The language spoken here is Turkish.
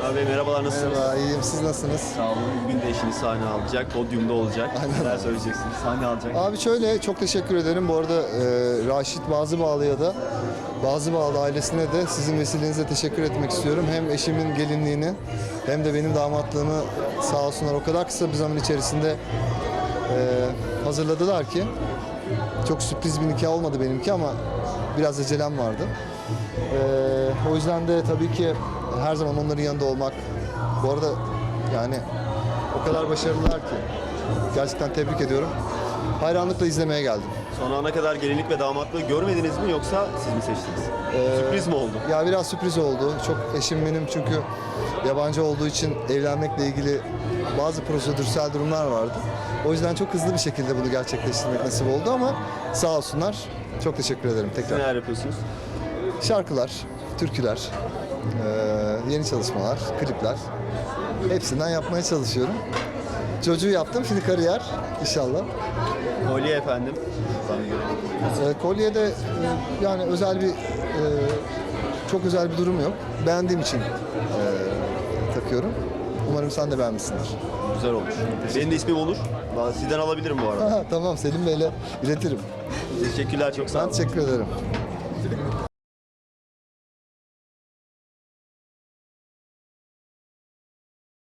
Kenan Bey merhabalar nasılsınız? Merhaba, iyiyim. Siz nasılsınız? Sağ olun. Bugün de eşiniz sahne alacak, podyumda olacak. Aynen. Neler söyleyeceksiniz? Sahne alacak. Abi şöyle, çok teşekkür ederim. Bu arada e, Raşit Bazıbağlı'ya da, Bazıbağlı ailesine de sizin vesilenizle teşekkür etmek istiyorum. Hem eşimin gelinliğini hem de benim damatlığımı sağ olsunlar o kadar kısa bir zaman içerisinde e, hazırladılar ki. Çok sürpriz bir nikah olmadı benimki ama biraz acelem vardı. E, o yüzden de tabii ki her zaman onların yanında olmak. Bu arada yani o kadar başarılılar ki. Gerçekten tebrik ediyorum. Hayranlıkla izlemeye geldim. Son ana kadar gelinlik ve damatlığı görmediniz mi yoksa siz mi seçtiniz? Sürpriz mi oldu? Ya biraz sürpriz oldu. Çok eşim benim çünkü yabancı olduğu için evlenmekle ilgili bazı prosedürsel durumlar vardı. O yüzden çok hızlı bir şekilde bunu gerçekleştirmek nasip oldu ama sağ olsunlar. Çok teşekkür ederim Siz tekrar. neler yapıyorsunuz? Şarkılar, türküler, yeni çalışmalar, klipler. Hepsinden yapmaya çalışıyorum. Çocuğu yaptım, şimdi kariyer inşallah. Kolye efendim. E, kolyede e, yani özel bir e, çok özel bir durum yok. Beğendiğim için e, takıyorum. Umarım sen de beğenmişsindir. Güzel olmuş. Benim de ismim Onur. Ben Sizden alabilirim bu arada. tamam Selim Bey'le iletirim. Teşekkürler çok sağ Ben olun. teşekkür ederim.